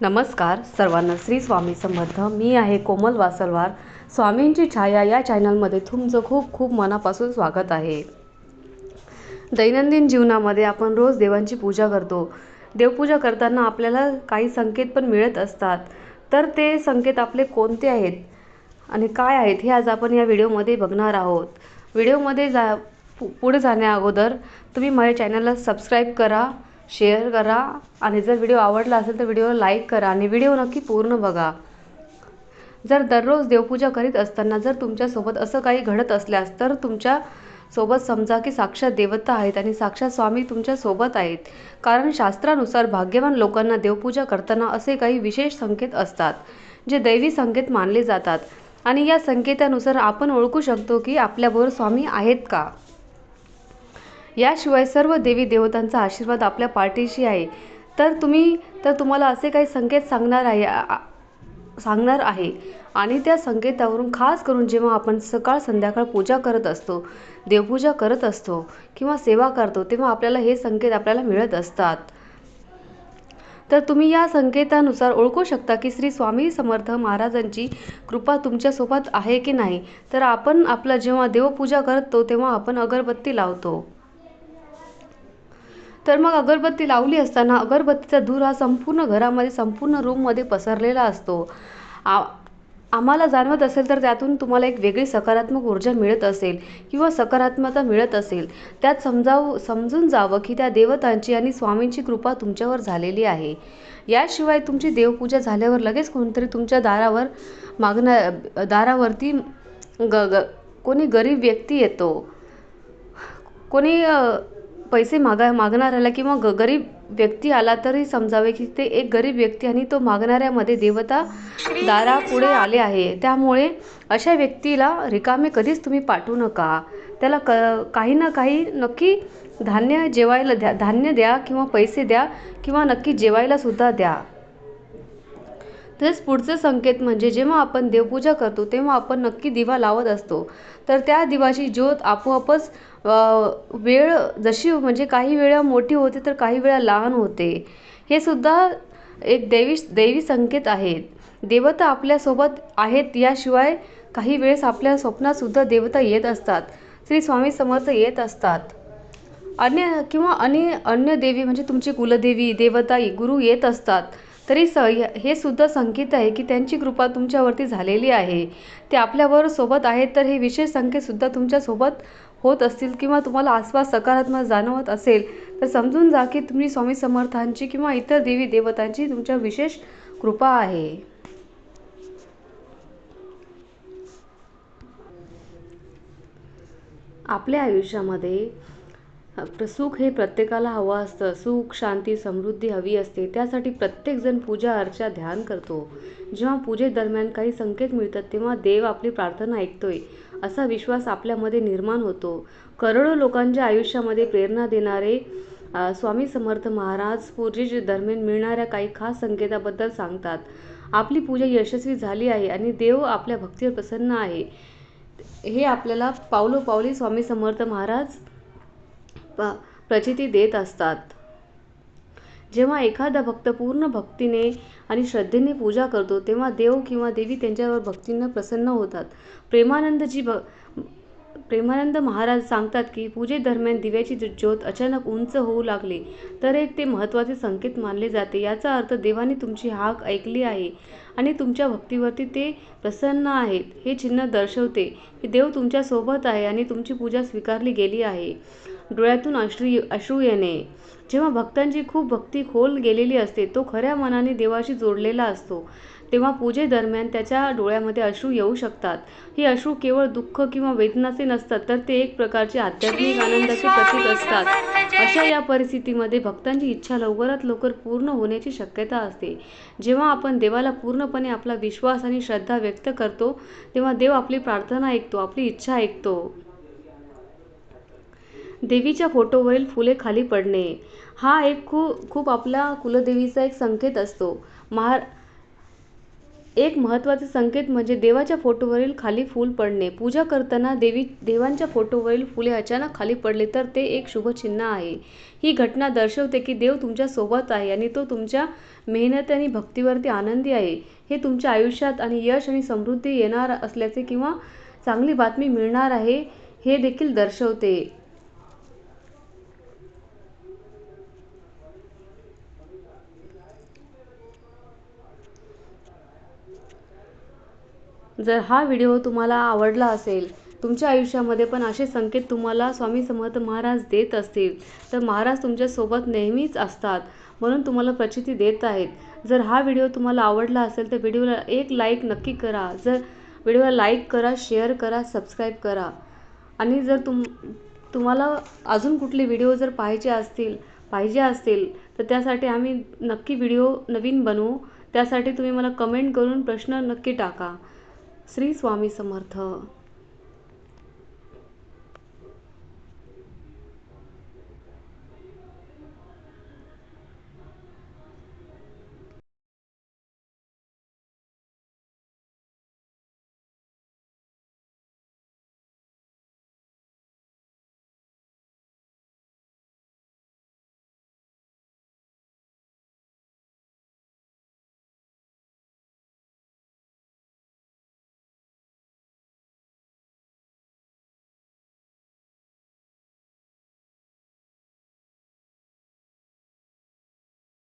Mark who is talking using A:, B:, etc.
A: नमस्कार सर्वांना श्री स्वामी समर्थ मी आहे कोमल वासलवार. स्वामींची छाया या चॅनलमध्ये तुमचं खूप खूप मनापासून स्वागत आहे. दैनंदिन जीवनामध्ये आपण रोज देवांची पूजा करतो. देवपूजा करताना आपल्याला काही संकेत पण मिळत असतात. तर ते संकेत आपले कोणते आहेत आणि काय आहेत हे आज आपण या व्हिडिओमध्ये बघणार आहोत. व्हिडिओमध्ये जा पु पुढे जाण्या अगोदर तुम्ही माझ्या चॅनलला सबस्क्राईब करा. शेअर करा आणि जर व्हिडिओ आवडला असेल तर व्हिडिओला लाईक करा आणि व्हिडिओ नक्की पूर्ण बघा. जर दररोज देवपूजा करीत असताना जर तुमच्यासोबत असं काही घडत असल्यास तर तुमच्यासोबत समजा की साक्षात देवता आहेत आणि साक्षात स्वामी तुमच्यासोबत आहेत. कारण शास्त्रानुसार भाग्यवान लोकांना देवपूजा करताना असे काही विशेष संकेत असतात जे दैवी संकेत मानले जातात. आणि या संकेतानुसार आपण ओळखू शकतो की आपल्याबरोबर स्वामी आहेत का? याशिवाय सर्व देवी देवतांचा आशीर्वाद आपल्या पाठीशी आहे. तर तुम्ही तर तुम्हाला असे काही संकेत सांगणार आहे सांगणार आहे. आणि त्या संकेतावरून खास करून जेव्हा आपण सकाळ संध्याकाळ पूजा करत असतो देवपूजा करत असतो किंवा सेवा करतो तेव्हा आपल्याला हे संकेत आपल्याला मिळत असतात. तर तुम्ही या संकेतानुसार ओळखू शकता की श्री स्वामी समर्थ महाराजांची कृपा तुमच्यासोबत आहे की नाही. तर आपण आपला जेव्हा देवपूजा करतो तेव्हा आपण अगरबत्ती लावतो. तर मग अगरबत्ती लावली असताना अगरबत्तीचा धूर हा संपूर्ण घरामध्ये संपूर्ण रूममध्ये पसरलेला असतो. आ आम्हाला जाणवत असेल तर त्यातून तुम्हाला एक वेगळी सकारात्मक ऊर्जा मिळत असेल किंवा सकारात्मकता मिळत असेल. त्यात समजाव समजून जावं की त्या देवतांची आणि स्वामींची कृपा तुमच्यावर झालेली आहे. याशिवाय तुमची देवपूजा झाल्यावर लगेच कोणतरी तुमच्या दारावर मागण्या दारावरती ग ग कोणी गरीब व्यक्ती येतो. कोणी पैसे मागा मागणाऱ्याला किंवा ग गरीब व्यक्ती आला तरी समजावे की ते एक गरीब व्यक्ती आणि तो मागणाऱ्यामध्ये देवता दारापुढे आले आहे. त्यामुळे अशा व्यक्तीला रिकामे कधीच तुम्ही पाठवू नका. त्याला क काही ना काही नक्की धान्य जेवायला द्या धान्य द्या किंवा पैसे द्या किंवा नक्की जेवायलासुद्धा द्या. तसेच पुढचं संकेत म्हणजे जेव्हा आपण देवपूजा करतो तेव्हा आपण नक्की दिवा लावत असतो. तर त्या दिवाची ज्योत आपोआपच वेळ जशी म्हणजे काही वेळा मोठी होते तर काही वेळा लहान होते. हे सुद्धा एक दैवी दैवी संकेत आहेत देवता आपल्यासोबत आहेत याशिवाय काही वेळेस आपल्या स्वप्नातसुद्धा देवता येत असतात. श्री स्वामी समर्थ येत असतात. अन्य किंवा अन्य अन्य देवी म्हणजे तुमची कुलदेवी देवता गुरु येत असतात. तरी स हे सुद्धा संकेत आहे की त्यांची कृपा तुमच्यावरती झालेली आहे. ते आपल्याबरोबर सोबत आहेत तर हे विशेष संकेतसुद्धा तुमच्यासोबत होत असतील किंवा तुम्हाला आसपास सकारात्मक जाणवत असेल तर समजून जा की तुम्ही स्वामी समर्थांची किंवा इतर देवी देवतांची तुमच्या विशेष कृपा आहे. आपल्या आयुष्यामध्ये सुख हे प्रत्येकाला हवं असतं. सुख शांती समृद्धी हवी असते. त्यासाठी प्रत्येकजण पूजा अर्चा ध्यान करतो. जेव्हा पूजेदरम्यान काही संकेत मिळतात तेव्हा देव आपली प्रार्थना ऐकतोय असा विश्वास आपल्यामध्ये निर्माण होतो. करोडो लोकांच्या आयुष्यामध्ये प्रेरणा देणारे स्वामी समर्थ महाराज पूजेच्या दरम्यान मिळणाऱ्या काही खास संकेताबद्दल सांगतात. आपली पूजा यशस्वी झाली आहे आणि देव आपल्या भक्तीवर प्रसन्न आहे. हे आपल्याला पावलोपावली स्वामी समर्थ महाराज प प्रचिती देत असतात. जेव्हा एखादा भक्त पूर्ण भक्तीने आणि श्रद्धेने पूजा करतो तेव्हा देव किंवा देवी त्यांच्यावर भक्तीनं प्रसन्न होतात. प्रेमानंदजी भ प्रेमानंद महाराज सांगतात की पूजेदरम्यान दिव्याची ज्योत अचानक उंच होऊ लागली तर एक ते महत्त्वाचे संकेत मानले जाते. याचा अर्थ देवाने तुमची हाक ऐकली आहे आणि तुमच्या भक्तीवरती ते प्रसन्न आहेत. हे चिन्ह दर्शवते की देव तुमच्यासोबत आहे आणि तुमची पूजा स्वीकारली गेली आहे. डोळ्यातून अश्रू अश्रू येणे. जेव्हा भक्तांची खूप भक्ती खोल गेलेली असते तो खऱ्या मनाने देवाशी जोडलेला असतो. तेव्हा पूजेदरम्यान त्याच्या डोळ्यामध्ये अश्रू येऊ शकतात. ही अश्रू केवळ दुःख किंवा वेदनाचे नसतात तर ते एक प्रकारचे आध्यात्मिक आनंदाचे प्रतीक असतात. अशा या परिस्थितीमध्ये भक्तांची इच्छा लवकरात लवकर पूर्ण होण्याची शक्यता असते. जेव्हा आपण देवाला पूर्णपणे आपला विश्वास आणि श्रद्धा व्यक्त करतो तेव्हा देव आपली प्रार्थना ऐकतो आपली इच्छा ऐकतो. देवीच्या फोटोवरील फुले खाली पडणे. हा एक खू खूप आपला कुलदेवीचा एक संकेत असतो. महार एक महत्त्वाचा संकेत म्हणजे देवाच्या फोटोवरील खाली फूल पडणे. पूजा करताना देवी देवांच्या फोटोवरील फुले अचानक खाली पडले तर ते एक शुभचिन्ह आहे. ही घटना दर्शवते की देव तुमच्यासोबत आहे आणि तो तुमच्या मेहनत आणि भक्तीवरती आनंदी आहे. हे तुमच्या आयुष्यात आणि यश आणि समृद्धी येणार असल्याचे किंवा चांगली बातमी मिळणार आहे हे देखील दर्शवते. जर हा व्हिडिओ तुम्हाला आवडला असेल तुमच्या आयुष्यामध्ये पण असे संकेत तुम्हाला स्वामी समर्थ महाराज देत असतील तर महाराज तुमच्यासोबत नेहमीच असतात म्हणून तुम्हाला प्रचिती देत आहेत. जर हा व्हिडिओ तुम्हाला आवडला असेल तर व्हिडिओला एक लाईक नक्की करा. जर व्हिडिओला लाईक करा शेअर करा सबस्क्राईब करा. आणि जर तुम तुम्हाला अजून कुठले व्हिडिओ जर पाहिजे असतील पाहिजे असतील तर त्यासाठी आम्ही नक्की व्हिडिओ नवीन बनवू. त्यासाठी तुम्ही मला कमेंट करून प्रश्न नक्की टाका. श्री स्वामी समर्थ.